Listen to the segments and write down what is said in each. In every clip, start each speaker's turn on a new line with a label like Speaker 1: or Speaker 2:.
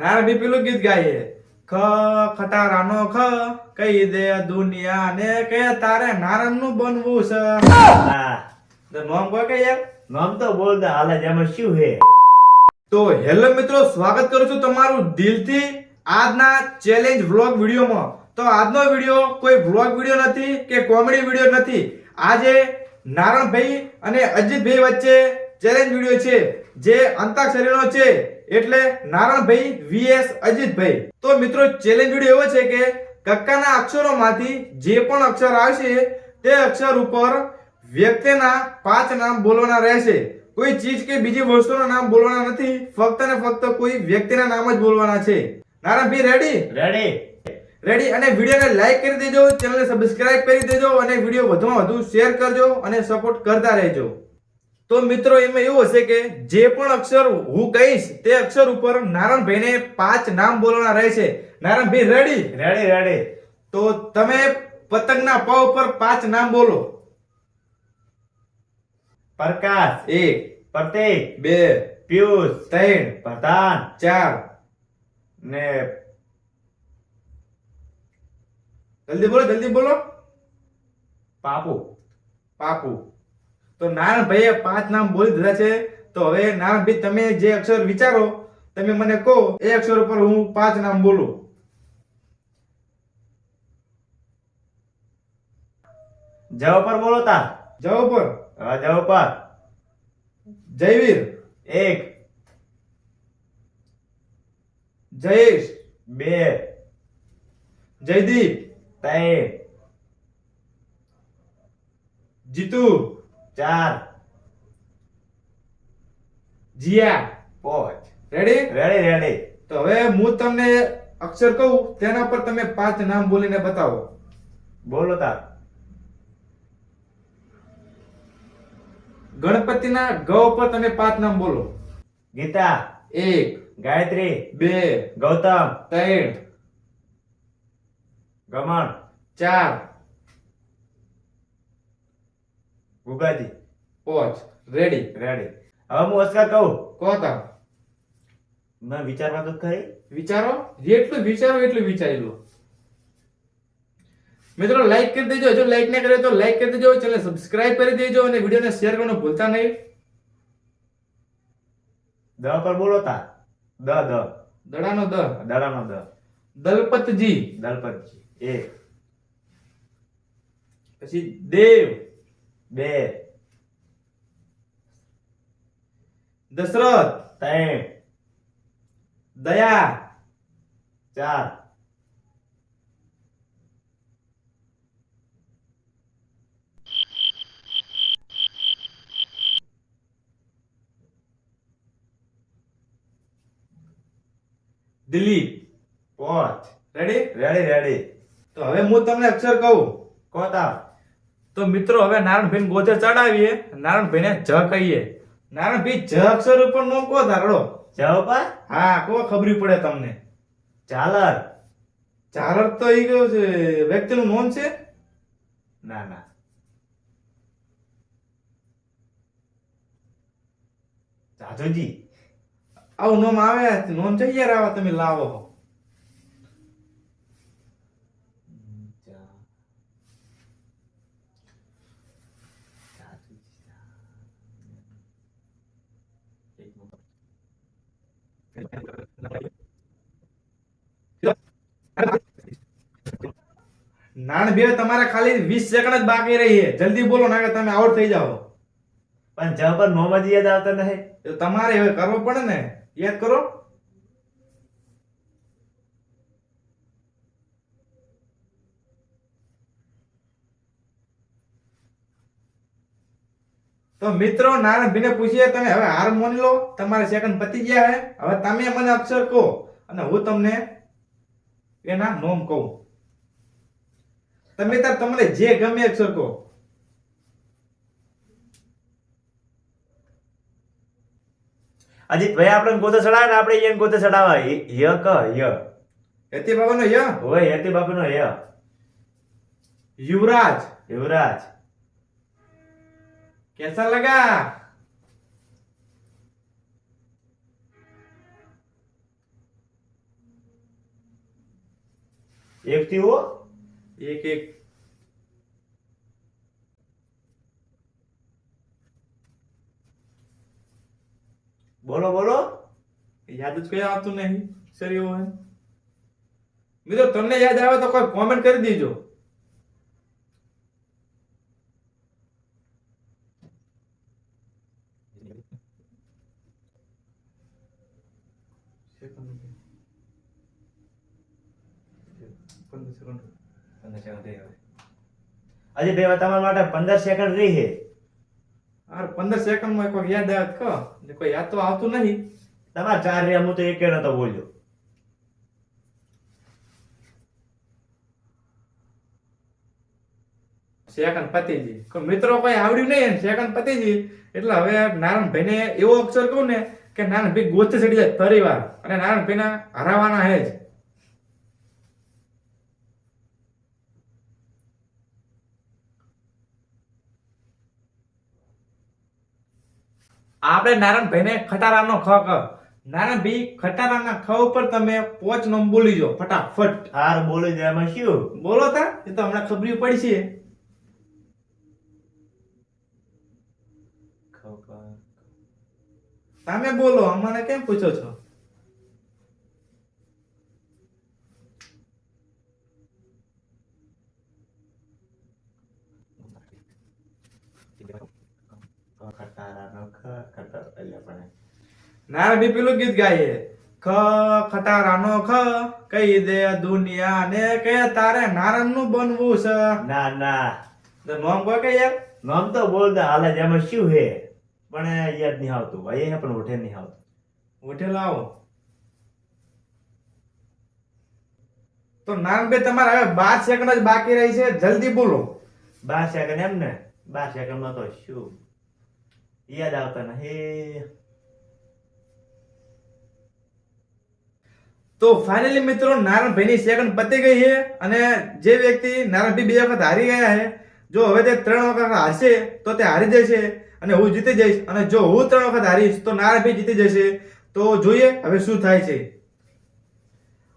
Speaker 1: નારણભાઈ પેલું ગીત ગાય ખ ખટારાનો ખ કહી દે દુનિયા ને કે તારે નારણનું બનવું છે. તો નોમ કોઈ કે યાર?
Speaker 2: નામ તો બોલ દે હાલ જેમાં શું હે?
Speaker 1: તો હેલો મિત્રો સ્વાગત કરું છું તમારું દિલથી આજના ચેલેન્જ વ્લોગ વિડીયોમાં. તો આજનો વીડિયો કોઈ વ્લોગ વીડિયો નથી કે કોમેડી વીડિયો નથી. આજે નારણભાઈ અને અજીતભાઈ વચ્ચે ચેલેન્જ વીડિયો છે જે અંતાક્ષરીનો છે. એટલે નારણભાઈ વીએસ અજીતભાઈ. તો મિત્રો ચેલેન્જ વીડિયો એવો છે કે કક્કાના અક્ષરોમાંથી જે પણ અક્ષર આવશે તે અક્ષર ઉપર વ્યક્તિના પાંચ નામ બોલવાના રહેશે. કોઈ ચીજ કે બીજી વસ્તુના નામ બોલવાના નથી ફક્ત ને ફક્ત કોઈ વ્યક્તિના નામ જ બોલવાના છે. નારાયણભાઈ રેડી
Speaker 2: રેડી
Speaker 1: રેડી અને વિડીયોને લાઈક કરી દેજો ચેનલને સબસ્ક્રાઇબ કરી દેજો અને વીડિયો વધુમાં વધુ શેર કરજો અને સપોર્ટ કરતા રહેજો. તો મિત્રો એમાં એવું હશે કે જે પણ અક્ષર હું કહીશ તે અક્ષર ઉપર નારાયણભાઈને પાંચ નામ બોલવાના રહેશે. નારાયણભાઈ રેડી
Speaker 2: રેડી રેડી
Speaker 1: તો તમે પતંગના પાવ ઉપર પાંચ નામ બોલો.
Speaker 2: પ્રકાશ.
Speaker 1: એક
Speaker 2: પ્રતિક.
Speaker 1: બે
Speaker 2: પિયુષ.
Speaker 1: ત્રણ
Speaker 2: પ્રધાન.
Speaker 1: ચાર.
Speaker 2: ને
Speaker 1: જલ્દી બોલો જલ્દી બોલો.
Speaker 2: પાપુ.
Speaker 1: પાકુ તો નારાયણભાઈએ પાંચ નામ બોલી દીધા છે. તો હવે નારાયણભાઈ તમે જે અક્ષર વિચારો તમે મને કહો એ અક્ષર ઉપર હું પાંચ નામ બોલું.
Speaker 2: જવ પર બોલો તા
Speaker 1: જવા પર
Speaker 2: જવ પર
Speaker 1: જયવીર.
Speaker 2: એક.
Speaker 1: જયેશ.
Speaker 2: બે.
Speaker 1: જયદીપ.
Speaker 2: ત્રણ.
Speaker 1: જીતુ.
Speaker 2: ચાર.
Speaker 1: જીયા.
Speaker 2: પાંચ.
Speaker 1: રેડી
Speaker 2: રેડી રેડી
Speaker 1: તો હવે હું તમને અક્ષર કહું તેના પર તમે પાંચ નામ બોલીને બતાવો.
Speaker 2: બોલો તા
Speaker 1: ગણપતિના ગ ઉપર તમે પાંચ નામ બોલો.
Speaker 2: ગીતા.
Speaker 1: એક.
Speaker 2: ગાયત્રી.
Speaker 1: બે.
Speaker 2: ગૌતમ.
Speaker 1: ત્રણ.
Speaker 2: ગમણ.
Speaker 1: ચાર.
Speaker 2: ગુગાજી
Speaker 1: પોચ રેડી.
Speaker 2: રેડી. હવે હું ઓસ્કાર કહું?
Speaker 1: કહો તા.
Speaker 2: મેં વિચારવા તો ખરી.
Speaker 1: વિચારો? જેટલું વિચારો એટલું વિચારી લો. મિત્રો લાઈક કરી દેજો. જો લાઈક ના કરે તો લાઈક કરી દેજો. ચેનલ સબસ્ક્રાઇબ કરી દેજો અને વિડીયોને શેર કરવાનું ભૂલતા નહીં.
Speaker 2: દ પર બોલો તા. દ દ.
Speaker 1: દડાનો દ.
Speaker 2: દડાનો દ.
Speaker 1: દલપતજી.
Speaker 2: દલપતજી. એ.
Speaker 1: પછી દેવ.
Speaker 2: બે.
Speaker 1: દશરથ
Speaker 2: ત્રણ.
Speaker 1: દયા
Speaker 2: ચાર.
Speaker 1: દિલીપ
Speaker 2: પાંચ.
Speaker 1: રેડી
Speaker 2: રેડી રેડી
Speaker 1: તો હવે હું તમને અક્ષર કહું.
Speaker 2: કોતા
Speaker 1: તો મિત્રો હવે નારાયણભાઈ ગોચર ચડાવીએ. નારાયણભાઈને જ કહીએ. નારાયણભાઈ જ અક્ષર ઉપર નો કહો ધારડો
Speaker 2: જ ઉપર?
Speaker 1: હા કો ખબરી પડે તમને?
Speaker 2: ચાલર
Speaker 1: ચાલર તો ઈ ગયો છે? વ્યક્તિનું નામ છે?
Speaker 2: ના ના. જાજોજી.
Speaker 1: આવું નામ આવે? નામ છે યાર આવા તમે લાવો. નાનભાઈ તમારે ખાલી વીસ સેકન્ડ જ બાકી રહી છે. જલ્દી બોલો ના કે તમે આઉટ થઈ જાઓ.
Speaker 2: પણ જવ પર મોહમ્મદ યાદ આવતા નહીં.
Speaker 1: તો તમારે હવે કરવો પડે ને. યાદ કરો. તો મિત્રો નારાયણભાઈને પૂછીએ તમે હવે હાર માની લો તમારે સેકન્ડ પતી ગયા હે. હવે તમે મને અક્ષર કહો અને હું તમને એના નોમ કહું. તમે તાર તમને જે ગમે અક્ષર કહો.
Speaker 2: અજીત ભાઈ આપણે ગોતે ચડાવે ને આપણે એને ગોતે ચડાવવા ય ય ક ય.
Speaker 1: હેતી બાબાનો ય?
Speaker 2: હોય યતિ બાબાનો ય.
Speaker 1: યુવરાજ.
Speaker 2: યુવરાજ.
Speaker 1: कैसा लगा?
Speaker 2: एक थी वो?
Speaker 1: एक एक।
Speaker 2: बोलो बोलो।
Speaker 1: याद तो किया तू नहीं सर वो है। मित्र तुमने याद आया तो कोई कमेंट कर दीजो।
Speaker 2: હજી ભાઈ તમારા માટે પંદર સેકન્ડ રહી છે.
Speaker 1: આર પંદર સેકન્ડમાં કોઈ યાદ આવે કહો ને કોઈ યાદ તો આવતું નહીં.
Speaker 2: તમારા ચાર રહ્યા હું તો એક નતો બોલ્યો.
Speaker 1: સેકન્ડ પતિજી. કોઈ મિત્રો કોઈ આવડ્યું નહીં સેકન્ડ પતિજી. એટલે હવે નારાયણભાઈને એવો અક્ષર કહું ને કે નારાયણભાઈ ગોથે ચડી જાય ફરી વાર અને નારાયણભાઈને હરાવાના હે જ. આપણે નારાયણભાઈને ખટારાનો ખ ક. નારાયણભાઈ ખટારાના ખ ઉપર તમે પોચ નમ બોલી જો ફટાફટ.
Speaker 2: હાર બોલી જાય એમાં શું?
Speaker 1: બોલો તા એ તો હમણાં ખબરી પડી છે. તમે બોલો અમને કેમ પૂછો છો?
Speaker 2: Thank ખ ખટાર પણ.
Speaker 1: નારાયણ બી પેલું ગીત ગાઈએ. ખ ખટારાનો ખ કહી દે દુનિયા ને કે તારે નારણનું બનવું છે.
Speaker 2: ના ના.
Speaker 1: તો નોમ કોઈ કે યાર?
Speaker 2: નામ તો બોલ દે હાલે જ એમાં શું હે? પણ યાદ નહીં આવતું ભાઈ એ પણ ઉઠે નહીં આવતું.
Speaker 1: ઉઠે લાવો. તો નારાયણભાઈ તમારે હવે બાર સેકન્ડ જ બાકી રહી છે જલ્દી બોલો.
Speaker 2: બાર સેકન્ડ એમ ને? બાર સેકન્ડમાં તો શું? યાદ આવતા નહીં
Speaker 1: તો ફાઇનલી મિત્રો નારાયણભાઈની સેકન્ડ પતી ગઈ છે અને જે વ્યક્તિ નારાયણભાઈ બે વખત હારી ગયા છે, જો હવે તે ત્રણ વખત હારશે, તો તે હારી જશે અને હું જીતી જઈશ. અને જો હું ત્રણ વખત હારીશ, તો નારાયણભાઈ જીતી જશે. તો જોઈએ હવે શું થાય છે.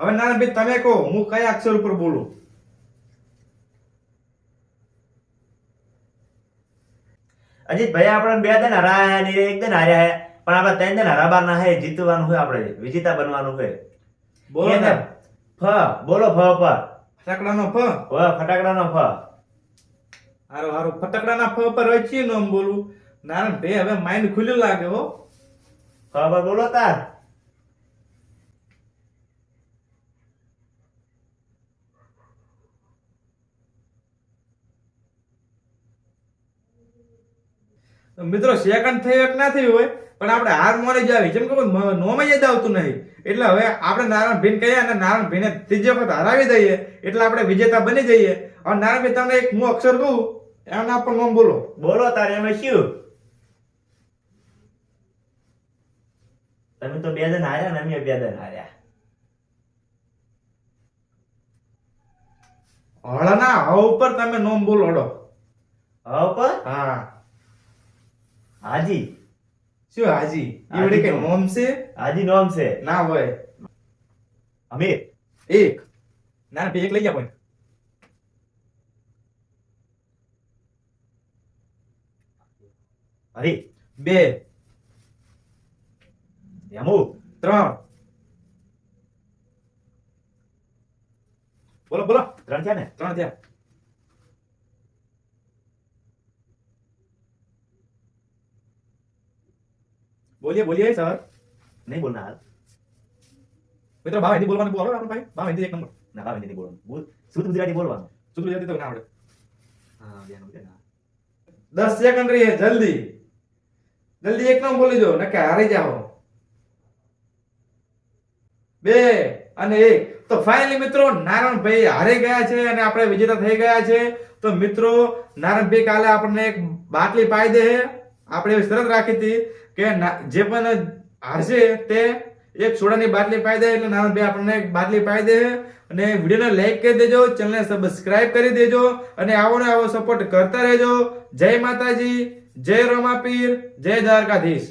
Speaker 1: હવે નારાયણભાઈ તમે કહો, હું કયા અક્ષર ઉપર બોલું?
Speaker 2: અજીત ભાઈ આપણે બે દિન હરાયા ને એક દિન હાર્યા હે. પણ આપણે ત્રણ દિન હરાબાના હે જીતવાનું હોય આપણે. વિજેતા બનવાનું હોય
Speaker 1: બોલો ને.
Speaker 2: ફ બોલો ફ પર
Speaker 1: ફટાકડાનો ફ.
Speaker 2: ફ ફટાકડાનો ફ.
Speaker 1: હારું હારો. ફટાકડાના ફ પર રચીએ નોમ બોલું નારાયણભાઈ હવે માઇન્ડ ખુલ્લું લાગે હો.
Speaker 2: ફ પર બોલો તાર.
Speaker 1: મિત્રો સેકન્ડ થયો એક ના થયું હોય પણ આપણે હાર મોને જ આવી જેમ કે નોમ જ આવતું નહીં. એટલે હવે આપણે નારાયણ ભીન કહીએ અને નારાયણ ભીને ત્રીજી વખત હરાવી દઈએ. એટલે આપણે વિજેતા બની જઈએ. હવે નારાયણ ભાઈ તમને એક હું અક્ષર કહું એના પણ નોમ બોલો.
Speaker 2: બોલો તારે એમાં શું? તમે તો બે દિન હાર્યા ને અમે બે દિન હાર્યા.
Speaker 1: હળના હ ઉપર તમે નોમ બોલો હડો
Speaker 2: હ ઉપર?
Speaker 1: હા.
Speaker 2: હાજી.
Speaker 1: શું હાજી? એવડે કે નોમ છે?
Speaker 2: હાજી નોમ છે.
Speaker 1: ના હોય.
Speaker 2: અમીર.
Speaker 1: એક. ના બે એક લઈ ગયા પણ.
Speaker 2: હરી
Speaker 1: બે.
Speaker 2: એમો
Speaker 1: ત્રણ. બોલો બોલો.
Speaker 2: ત્રણ થયા ને?
Speaker 1: ત્રણ થયા. બોલીએ બોલીએ સર.
Speaker 2: નહીં બોલના હાલ
Speaker 1: મિત્રો ભાવ હિન્દી બોલવાનું બોલો આપણે ભાઈ. ભાવ હિન્દી એક નંબર.
Speaker 2: ના ભાવ હિન્દી નહીં બોલવાનું. બોલ. શુદ્ધ ગુજરાતી બોલવાનું.
Speaker 1: શુદ્ધ ગુજરાતી તો ના આવડે.
Speaker 2: હા.
Speaker 1: દસ સેકન્ડ રહી જલ્દી. જલ્દી એક નામ બોલી જો નકે હારી જાઓ. બે અને એક. તો ફાઇનલી મિત્રો નારાયણભાઈ હારી ગયા છે અને આપણે વિજેતા થઈ ગયા છે. તો મિત્રો નારાયણભાઈ કાલે આપણને એક બાટલી પાઈ દે. આપણે એવી શરત રાખી હતી કે જે પણ હારશે તે એક સોડાની બાટલી પાઈ દે એટલે ભાઈ આપણને એક બાટલી પાઈ દે અને વિડીયોને લાઈક કરી દેજો ચેનલને સબસ્ક્રાઇબ કરી દેજો અને આવો ને આવો સપોર્ટ કરતા રહેજો. જય માતાજી, જય રમાપીર, જય દ્વારકાધીશ.